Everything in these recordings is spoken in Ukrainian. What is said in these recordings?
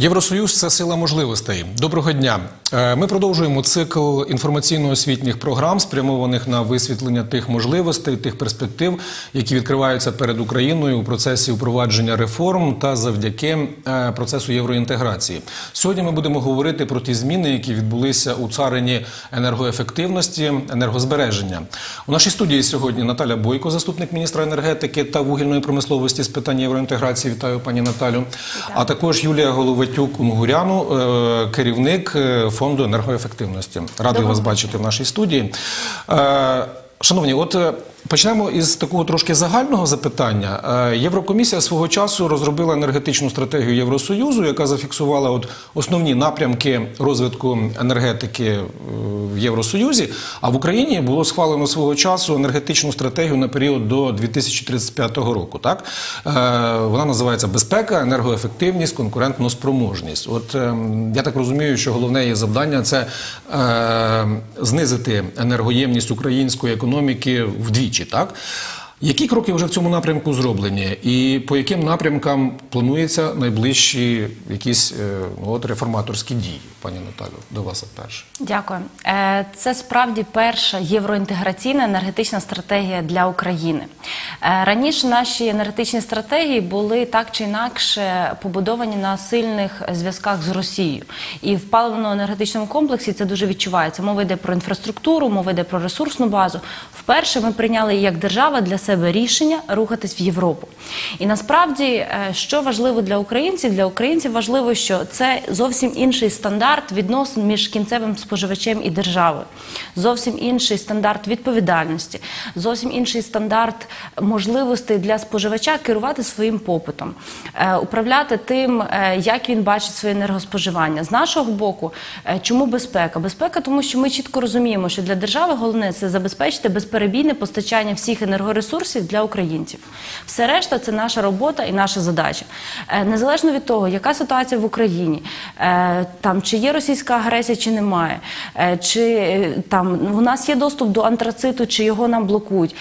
Євросоюз це сила можливостей. Доброго дня. Е, Ми продовжуємо цикл інформаційно-освітніх програм, спрямованих на висвітлення тих можливостей, тих перспектив, які відкриваються перед Україною у процесі впровадження реформ та завдяки е, процесу євроінтеграції. Сьогодні ми будемо говорити про ті зміни, які відбулися у царині енергоефективності, енергозбереження. У нашій студії сьогодні Наталя Бойко, заступник міністра енергетики та вугільної промисловості з питань євроінтеграції. Вітаю пані Наталю. А також Юлія Головатюк Унгуряну, Мугуряну, керівник е, фонду енергоефективності. Радий вас бачити в нашій студії. Е, Шановні, от е, почнемо із такого трошки загального запитання. Е, Єврокомісія свого часу розробила енергетичну стратегію Євросоюзу, яка зафіксувала от основні напрямки розвитку енергетики е, в Євросоюзі. А в Україні було схвалено свого часу енергетичну стратегію на період до 2035 року. Так Е, вона називається безпека, енергоефективність, конкурентноспроможність. От я так розумію, що головне її завдання це знизити енергоємність української економіки вдвічі. Так які кроки вже в цьому напрямку зроблені, і по яким напрямкам плануються найближчі якісь е, от реформаторські дії, пані Наталю, до вас перше. Дякую. Е, Це справді перша євроінтеграційна енергетична стратегія для України. Е, Раніше наші енергетичні стратегії були так чи інакше побудовані на сильних зв'язках з Росією. І в паливно-енергетичному комплексі це дуже відчувається. Мова йде про інфраструктуру, мова йде про ресурсну базу. Вперше ми прийняли як держава для себе рішення рухатись в Європу. І насправді, е, що важливо для українців, для українців важливо, що це зовсім інший стандарт відносин між кінцевим споживачем і державою, зовсім інший стандарт відповідальності, зовсім інший стандарт можливостей для споживача керувати своїм попитом, е, управляти тим, е, як він бачить своє енергоспоживання. З нашого боку, чому безпека? Безпека, тому що ми чітко розуміємо, що для держави головне це забезпечити безперебійне постачання всіх енергоресурсів для українців. Все решта це наша робота і наша задача. Е, Незалежно від того, яка ситуація в Україні, е, там чи є російська агресія, чи немає, е, чи там у нас є доступ до антрациту, чи його нам блокують.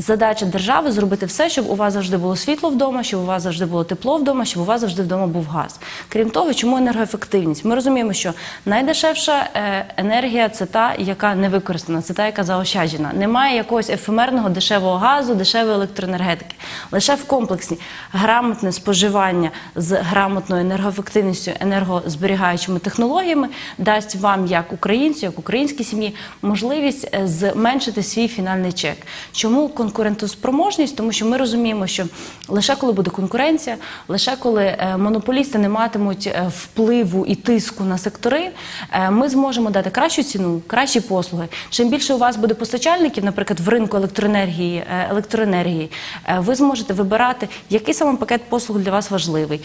Задача держави зробити все, щоб у вас завжди було світло вдома, щоб у вас завжди було тепло вдома, щоб у вас завжди вдома був газ. Крім того, чому енергоефективність? Ми розуміємо, що найдешевша е, енергія це та, яка не використана, це та, яка заощаджена. Немає якогось ефемерного дешевого газу, дешевої електроенергетики. Лише в комплексі грамотне споживання з грамотною енергоефективністю, енергозберігаючими технологіями дасть вам, як українцю, як українській сім'ї, можливість е, зменшити свій фінальний чек. Чому конкурентоспроможність? Тому що ми розуміємо, що лише коли буде конкуренція, лише коли е, монополісти не матимуть е, впливу і тиску на сектори, е, ми зможемо дати кращу ціну, кращі послуги. Чим більше у вас буде постачальників, наприклад, в ринку електроенергії, електроенергії, ви зможете вибирати, який саме пакет послуг для вас важливий,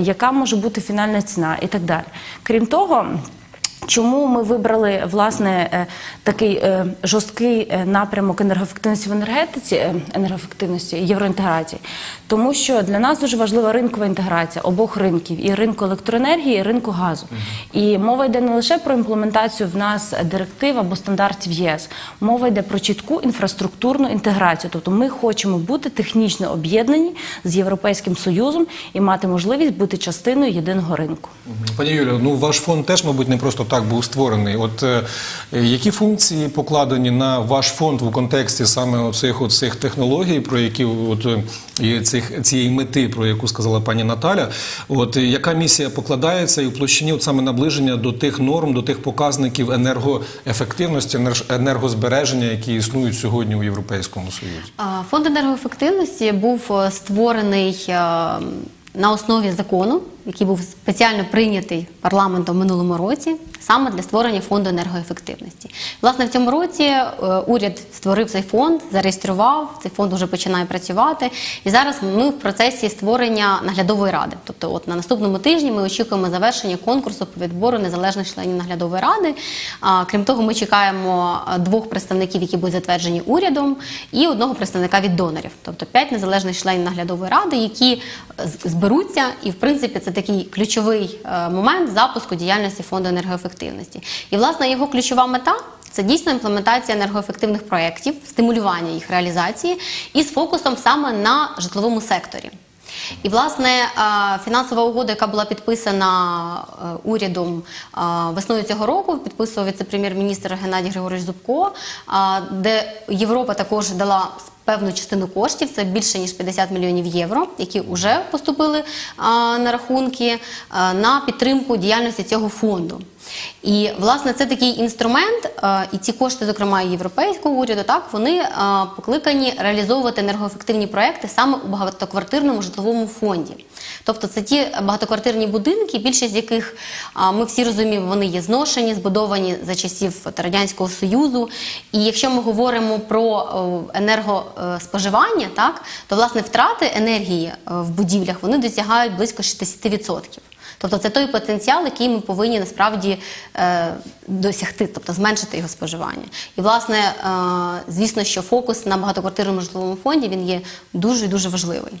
яка може бути фінальна ціна і так далі. Крім того. Чому ми вибрали власне е, такий е, жорсткий е, напрямок енергоефективності в енергетиці, енергоефективності євроінтеграції? Тому що для нас дуже важлива ринкова інтеграція обох ринків і ринку електроенергії, і ринку газу. І мова йде не лише про імплементацію в нас директив або стандартів ЄС, мова йде про чітку інфраструктурну інтеграцію. Тобто ми хочемо бути технічно об'єднані з Європейським Союзом і мати можливість бути частиною єдиного ринку. Пані Юлію, ну ваш фонд теж, мабуть, не просто так був створений. От е, які функції покладені на ваш фонд в контексті саме оцих оцих технологій, про які от е, і цих цієї мети, про яку сказала пані Наталя? От е, яка місія покладається і в площині от саме наближення до тих норм, до тих показників енергоефективності, енергозбереження, які існують сьогодні у Європейському Союзі? Фонд енергоефективності був створений на основі закону, який був спеціально прийнятий парламентом в минулому році, саме для створення фонду енергоефективності. Власне, в цьому році е, уряд створив цей фонд, зареєстрував. Цей фонд вже починає працювати. І зараз ми в процесі створення наглядової ради. Тобто, от на наступному тижні ми очікуємо завершення конкурсу по відбору незалежних членів наглядової ради. Крім того, ми чекаємо е, двох представників, які будуть затверджені урядом, і одного представника від донорів, тобто п'ять незалежних членів наглядової ради, які зберуться, і в принципі це такий ключовий е, момент запуску діяльності фонду енергоефективності. І власне його ключова мета. Це дійсно імплементація енергоефективних проєктів, стимулювання їх реалізації і з фокусом саме на житловому секторі. І власне е, фінансова угода, яка була підписана е, урядом весною цього року, підписував віце-прем'єр-міністр Геннадій Григорович Зубко, де Європа також дала певну частину коштів, це більше ніж 50 мільйонів євро, які вже поступили на рахунки на підтримку діяльності цього фонду. І власне це такий інструмент, е, і ці кошти, зокрема європейського уряду, так вони е, покликані реалізовувати енергоефективні проекти саме у багатоквартирному житловому фонді. Тобто це ті багатоквартирні будинки, більшість з яких ми всі розуміємо, вони є зношені, збудовані за часів радянського союзу. І якщо ми говоримо про енергоспоживання, так то власне втрати енергії е, в будівлях вони досягають близько 60%. Тобто це той потенціал, який ми повинні насправді е, досягти, тобто зменшити його споживання. І власне, е, звісно, що фокус на багатоквартирному житловому фонді він є дуже дуже важливий.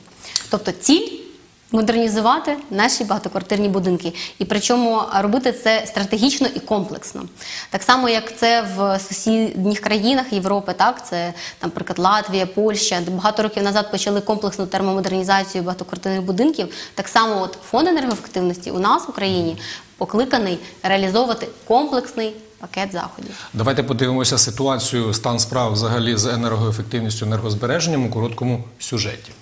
Тобто ціль модернізувати наші багатоквартирні будинки, і причому робити це стратегічно і комплексно. Так само, як це в сусідніх країнах Європи, так це наприклад, Латвія, Польща, де багато років назад почали комплексну термомодернізацію багатоквартирних будинків. Так само, от фонд енергоефективності у нас в Україні покликаний реалізовувати комплексний пакет заходів. Давайте подивимося ситуацію, стан справ взагалі з енергоефективністю, енергозбереженням у короткому сюжеті.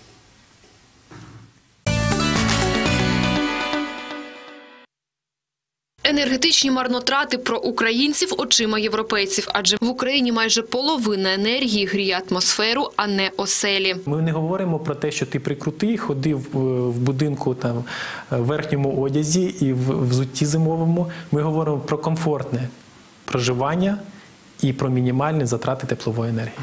Енергетичні марнотрати про українців очима європейців, адже в Україні майже половина енергії гріє атмосферу, а не оселі. Ми не говоримо про те, що ти прикрутий, ходив в будинку там е, в верхньому одязі і в взутті зимовому. Ми говоримо про комфортне проживання і про мінімальні затрати теплової енергії.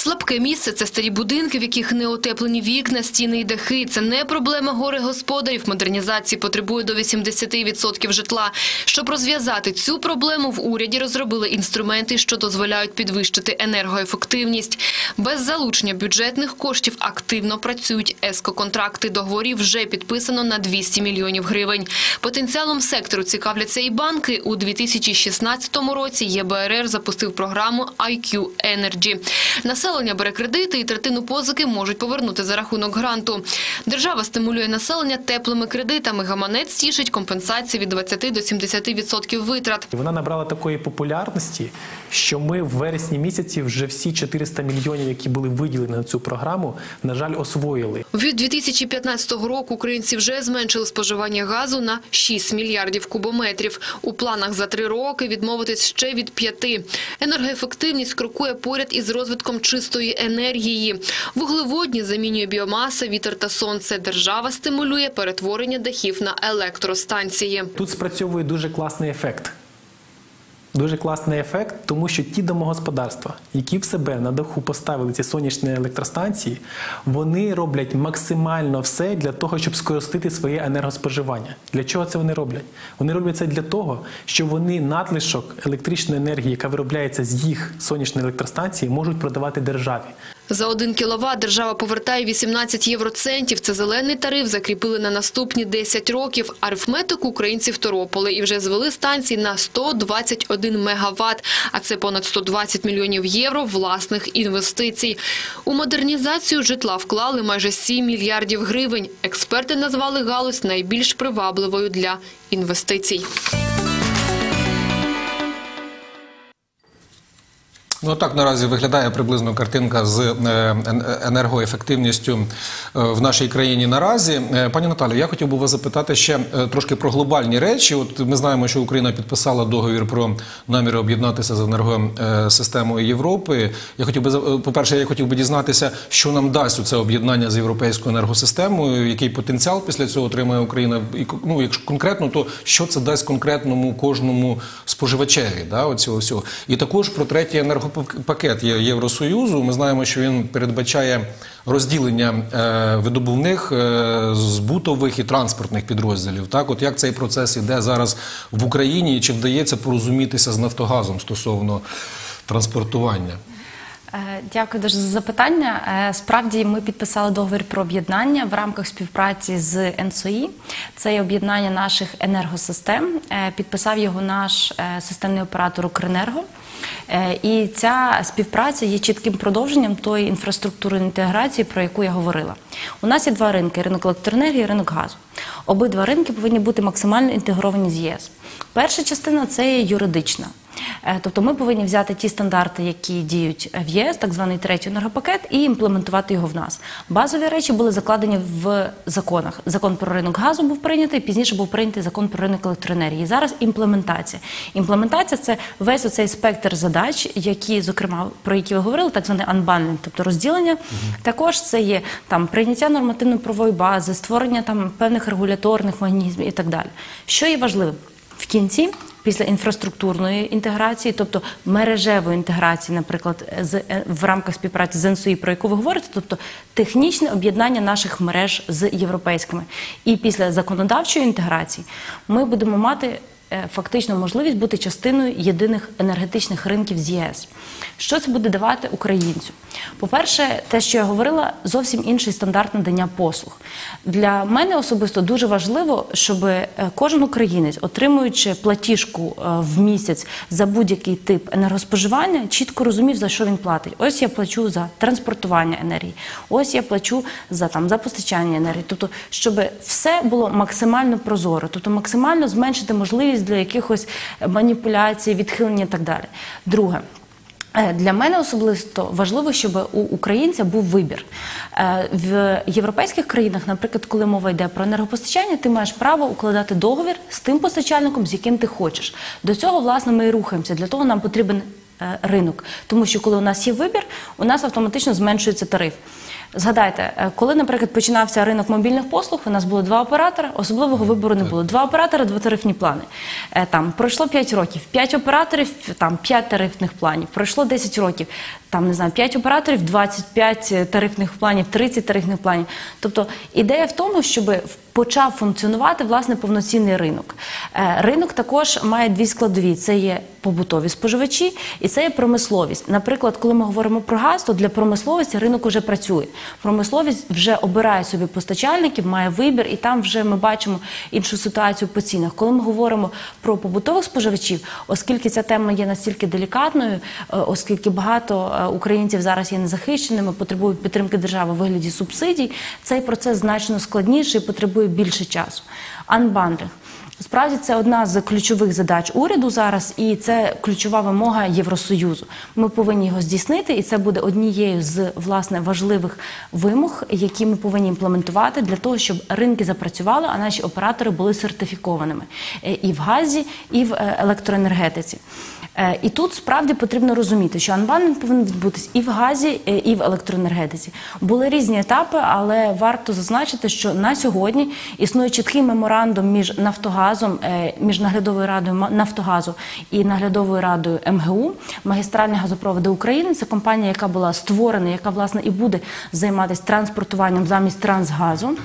Слабке місце це старі будинки, в яких не утеплені вікна, стіни і дахи. Це не проблема гори господарів. Модернізації потребує до 80% житла. Щоб розв'язати цю проблему, в уряді розробили інструменти, що дозволяють підвищити енергоефективність. Без залучення бюджетних коштів активно працюють ескоконтракти. Договорів вже підписано на 200 мільйонів гривень. Потенціалом сектору цікавляться і банки. У 2016 році ЄБРР запустив програму IQ Energy. Населення бере кредити і третину позики можуть повернути за рахунок гранту. Держава стимулює населення теплими кредитами. Гаманець тішить компенсації від 20 до 70% витрат. Вона набрала такої популярності, що ми в вересні місяці вже всі 400 мільйонів, які були виділені на цю програму, на жаль, освоїли. Від 2015 року українці вже зменшили споживання газу на 6 мільярдів кубометрів. У планах за три роки відмовитись ще від п'яти. Енергоефективність крокує поряд із розвитком чистої енергії. Вуглеводні замінює біомаса, вітер та сонце. Держава стимулює перетворення дахів на електростанції. Тут спрацьовує дуже класний ефект. Дуже класний ефект, тому що ті домогосподарства, які в себе на даху поставили ці сонячні електростанції, вони роблять максимально все для того, щоб скоростити своє енергоспоживання. Для чого це вони роблять? Вони роблять це для того, що вони надлишок електричної енергії, яка виробляється з їх сонячної електростанції, можуть продавати державі. За один кіловат держава повертає 18 євроцентів. Це зелений тариф закріпили на наступні 10 років. Арифметику українці второпали і вже звели станції на 121 мегаватт, а це понад 120 мільйонів євро власних інвестицій. У модернізацію житла вклали майже 7 мільярдів гривень. Експерти назвали галузь найбільш привабливою для інвестицій. Ну так наразі виглядає приблизно картинка з е, енергоефективністю е, в нашій країні наразі. Е, Пані Наталю, я хотів би вас запитати ще трошки про глобальні речі. От ми знаємо, що Україна підписала договір про наміри об'єднатися з енергосистемою Європи. Я хотів би за- е, по-перше, я хотів би дізнатися, що нам дасть це об'єднання з європейською енергосистемою, який потенціал після цього отримає Україна. І ну, якщо конкретно, то що це дасть конкретному кожному споживачеві, да, оцього всього. І також про третій енергопакет Євросоюзу. Ми знаємо, що він передбачає розділення е, видобувних, е, збутових і транспортних підрозділів. Так, от як цей процес іде зараз в Україні, і чи вдається порозумітися з Нафтогазом стосовно транспортування? Е, Дякую дуже за запитання. Е, Справді ми підписали договір про об'єднання в рамках співпраці з НСОІ. Це об'єднання наших енергосистем. Е, Підписав його наш системний оператор Укренерго. І ця співпраця є чітким продовженням тої інфраструктури інтеграції, про яку я говорила. У нас є два ринки: ринок електроенергії і ринок газу. Обидва ринки повинні бути максимально інтегровані з ЄС. Перша частина це є юридична. Е, Тобто ми повинні взяти ті стандарти, які діють в ЄС, так званий третій енергопакет, і імплементувати його в нас. Базові речі були закладені в законах. Закон про ринок газу був прийнятий, пізніше був прийнятий закон про ринок електроенергії. Зараз імплементація. Імплементація це весь оцей спектр задач, які, зокрема, про які ви говорили, так званий unbundling, тобто розділення. Також це є там прийняття нормативно-правової бази, створення там певних регуляторних механізмів і так далі. Що є важливим? В кінці, після інфраструктурної інтеграції, тобто мережевої інтеграції, наприклад, з е, в рамках співпраці з НСУІ, про яку ви говорите, тобто технічне об'єднання наших мереж з європейськими. І після законодавчої інтеграції ми будемо мати. Е, Фактично можливість бути частиною єдиних енергетичних ринків з ЄС. Що це буде давати українцю? По-перше, те, що я говорила, зовсім інший стандарт надання послуг. Для мене особисто дуже важливо, щоб е, кожен українець, отримуючи платіжку е, в місяць за будь-який тип енергоспоживання, чітко розумів, за що він платить. Ось я плачу за транспортування енергії, ось я плачу за там за постачання енергії. Тобто, щоб все було максимально прозоро, тобто максимально зменшити можливість для якихось маніпуляцій, відхилення і так далі. Друге. Е, Для мене особисто важливо, щоб у українця був вибір. Е, В європейських країнах, наприклад, коли мова йде про енергопостачання, ти маєш право укладати договір з тим постачальником, з яким ти хочеш. До цього, власне, ми і рухаємося. Для того нам потрібен ринок. Тому що коли у нас є вибір, у нас автоматично зменшується тариф. Згадайте, е, коли, наприклад, починався ринок мобільних послуг, у нас було два оператори, особливого вибору не було. Два оператори, два тарифні плани. Е, Там пройшло 5 років, 5 операторів, там 5 тарифних планів. Пройшло 10 років, там не знаю, 5 операторів, 25 тарифних планів, 30 тарифних планів. Тобто ідея в тому, щоб почав функціонувати власне повноцінний ринок. Е, Ринок також має дві складові: це є побутові споживачі і це є промисловість. Наприклад, коли ми говоримо про газ, то для промисловості ринок вже працює. Промисловість вже обирає собі постачальників, має вибір, і там вже ми бачимо іншу ситуацію по цінах. Коли ми говоримо про побутових споживачів, оскільки ця тема є настільки делікатною, е, оскільки багато е, українців зараз є незахищеними, потребують підтримки держави у вигляді субсидій, цей процес значно складніший і потребує більше часу. Анбандринг. Справді це одна з ключових задач уряду зараз, і це ключова вимога Євросоюзу. Ми повинні його здійснити, і це буде однією з власне важливих вимог, які ми повинні імплементувати для того, щоб ринки запрацювали, а наші оператори були сертифікованими е, і в газі, і в е, електроенергетиці. Е, І тут справді потрібно розуміти, що анбанінг повинен відбутись і в газі, е, і в електроенергетиці. Були різні етапи, але варто зазначити, що на сьогодні існує чіткий меморандум між Нафтогазом, е, між наглядовою радою Нафтогазу і наглядовою радою МГУ, магістральні газопроводи України. Це компанія, яка була створена, яка власне і буде займатися транспортуванням замість трансгазу.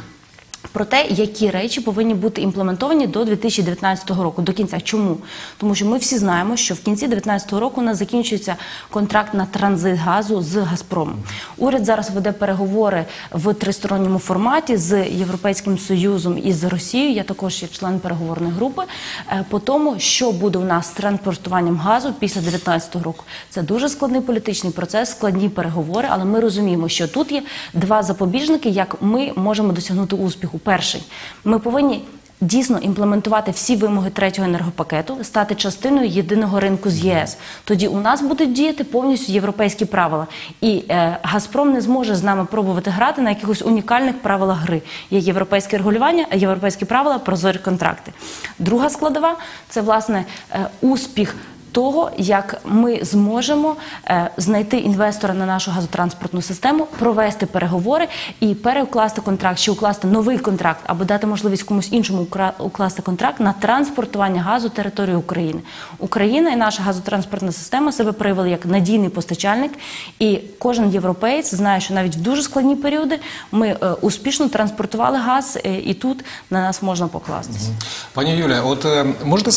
Про те, які речі повинні бути імплементовані до 2019 року, до кінця. Чому? Тому що ми всі знаємо, що в кінці 2019 року у нас закінчується контракт на транзит газу з Газпромом. Уряд зараз веде переговори в тристоронньому форматі з Європейським Союзом і з Росією. Я також є член переговорної групи. е, По тому, що буде у нас з транспортуванням газу після 2019 року. Це дуже складний політичний процес, складні переговори, але ми розуміємо, що тут є два запобіжники, як ми можемо досягнути успіху. Перший, ми повинні. Дійсно імплементувати всі вимоги третього енергопакету, стати частиною єдиного ринку з єС. Тоді у нас будуть діяти повністю європейські правила, і е, Газпром не зможе з нами пробувати грати на якихось унікальних правилах гри. Є європейське регулювання, європейські правила, прозорі контракти. Друга складова це власне е, успіх того, як ми зможемо е, знайти інвестора на нашу газотранспортну систему, провести переговори і переукласти контракт, чи укласти новий контракт, або дати можливість комусь іншому укласти контракт на транспортування газу території України. Україна і наша газотранспортна система себе проявили як надійний постачальник, і кожен європеєць знає, що навіть в дуже складні періоди ми е, успішно транспортували газ, е, і тут на нас можна покластися. Пані Юля, от можете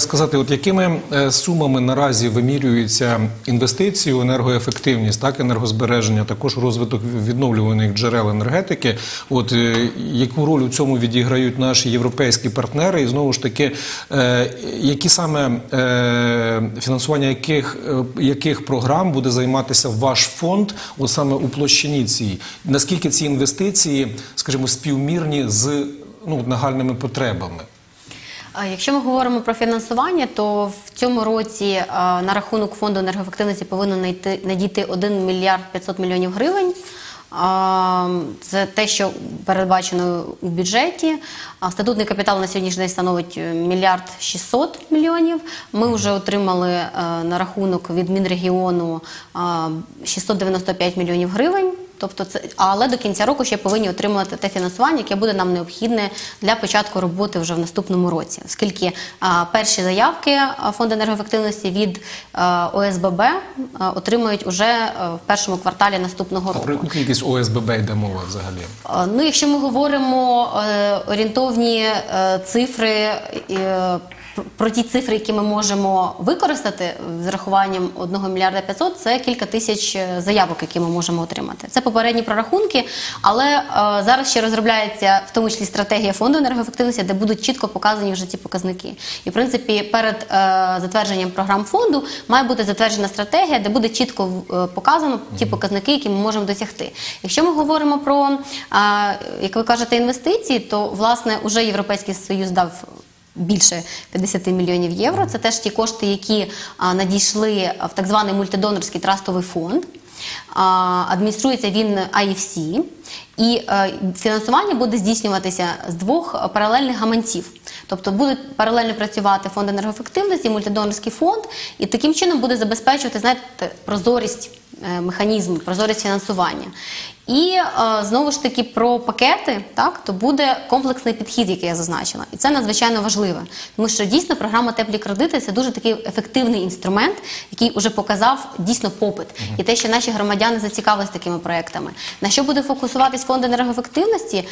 сказати, от якими сумами сумами наразі вимірюються інвестиції у енергоефективність, так енергозбереження, також розвиток відновлюваних джерел енергетики. От е, яку роль у цьому відіграють наші європейські партнери, і знову ж таки, е, які саме е, фінансування яких, яких програм буде займатися ваш фонд, от саме у площині цій? Наскільки ці інвестиції, скажімо, співмірні з ну, нагальними потребами? Якщо ми говоримо про фінансування, то в цьому році на рахунок фонду енергоефективності повинно надійти 1 мільярд 500 мільйонів гривень. Це те, що передбачено у бюджеті. Статутний капітал на сьогоднішній день становить е, мільярд 600 мільйонів. Ми вже отримали е, на рахунок від Мінрегіону 695 мільйонів гривень. Тобто це, але до кінця року ще повинні отримати те фінансування, яке буде нам необхідне для початку роботи вже в наступному році, оскільки а, перші заявки фонду енергоефективності від а, ОСББ а, отримують уже а, в першому кварталі наступного А року. про яку кількість ОСББ йде мова взагалі? А, Ну, якщо ми говоримо е, орієнтовні е, цифри. пр- Про ті цифри, які ми можемо використати з рахуванням 1 мільярда 500, це кілька тисяч е, заявок, які ми можемо отримати. Це попередні прорахунки, але е, зараз ще розробляється в тому числі стратегія фонду енергоефективності, де будуть чітко показані вже ці показники. І в принципі, перед е, затвердженням програм фонду має бути затверджена стратегія, де буде чітко е, показано ті показники, які ми можемо досягти. Якщо ми говоримо про, е, як ви кажете, інвестиції, то власне уже Європейський Союз дав. Більше 50 мільйонів євро. Це теж ті кошти, які надійшли в так званий мультидонорський трастовий фонд. Адмініструється він IFC. І е, фінансування буде здійснюватися з двох паралельних гаманців. Тобто будуть паралельно працювати фонд енергоефективності, мультидонорський фонд, і таким чином буде забезпечувати знаєте, прозорість е, механізму, прозорість фінансування. І е, знову ж таки про пакети, так то буде комплексний підхід, який я зазначила, і це надзвичайно важливо, тому що дійсно програма теплі кредити це дуже такий ефективний інструмент, який вже показав дійсно попит, і те, що наші громадяни зацікавились такими проектами. На що буде фокусуватись фонд енергоефективності?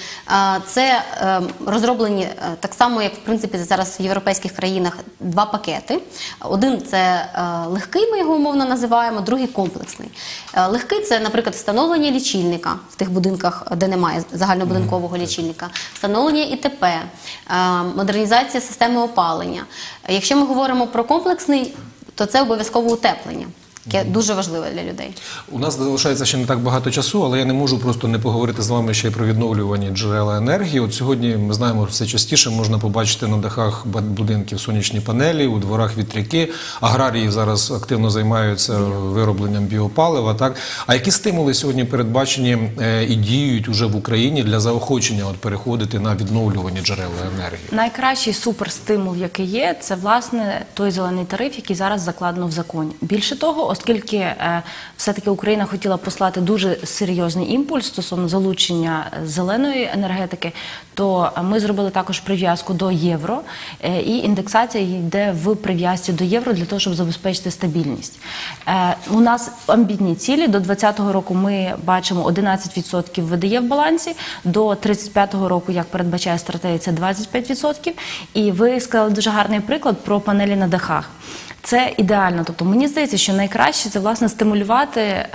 Це е, розроблені е, так само, як в принципі зараз в європейських країнах два пакети. Один це е, легкий, ми його умовно називаємо, другий комплексний. Легкий це, наприклад, встановлення лічильника в тих будинках, де немає загальнобудинкового лічильника, встановлення ІТП, модернізація системи опалення. Якщо ми говоримо про комплексний, то це обов'язково утеплення, яке дуже важливе для людей. У нас залишається ще не так багато часу, але я не можу просто не поговорити з вами ще й про відновлювані джерела енергії. От сьогодні ми знаємо, все частіше можна побачити на дахах будинків сонячні панелі, у дворах вітряки. Аграрії зараз активно займаються виробленням біопалива. Так а які стимули сьогодні передбачені е, і діють уже в Україні для заохочення от переходити на відновлювані джерела енергії? Найкращий суперстимул, який є, це власне той зелений тариф, який зараз закладено в законі. Більше того, оскільки е, все-таки Україна хотіла послати дуже серйозний імпульс стосовно залучення зеленої енергетики, то ми зробили також прив'язку до євро, е, і індексація йде в прив'язці до євро для того, щоб забезпечити стабільність. Е, У нас амбітні цілі. До 2020 року ми бачимо 11% ВДЄ в балансі, до 35-го року, як передбачає стратегія, це 25%. І ви сказали дуже гарний приклад про панелі на дахах. Це ідеально. Тобто мені здається, що найкраще це власне стимулювати.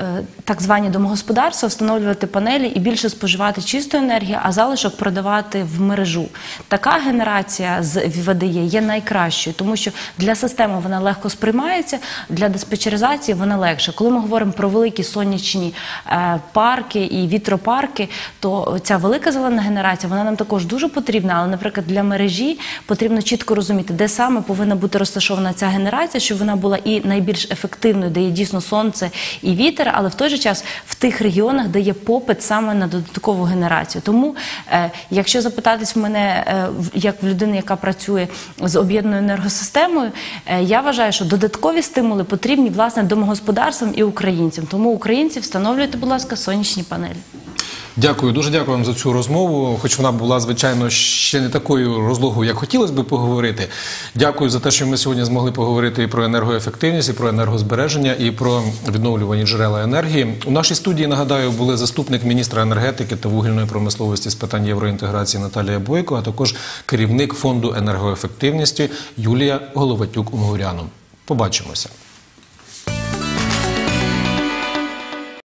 Е, Так звані домогосподарства встановлювати панелі і більше споживати чистої енергії, а залишок продавати в мережу. Така генерація з ВДЄ є найкращою, тому що для системи вона легко сприймається, для диспетчеризації вона легше. Коли ми говоримо про великі сонячні е, парки і вітропарки, то ця велика зелена генерація вона нам також дуже потрібна. Але, наприклад, для мережі потрібно чітко розуміти, де саме повинна бути розташована ця генерація, щоб вона була і найбільш ефективною, де є дійсно сонце і вітер, але в той же час в тих регіонах, де є попит саме на додаткову генерацію. Тому, е, якщо запитатись в мене е, як в людини, яка працює з об'єднаною енергосистемою, е, я вважаю, що додаткові стимули потрібні власне домогосподарствам і українцям. Тому українці встановлюйте, будь ласка, сонячні панелі. Дякую, дуже дякую вам за цю розмову. Хоч вона була, звичайно, ще не такою розлогою, як хотілося би поговорити. Дякую за те, що ми сьогодні змогли поговорити і про енергоефективність, і про енергозбереження, і про відновлювані джерела енергії. У нашій студії нагадаю були заступник міністра енергетики та вугільної промисловості з питань євроінтеграції Наталія Бойко, а також керівник фонду енергоефективності Юлія Головатюк Унгуряну. Побачимося.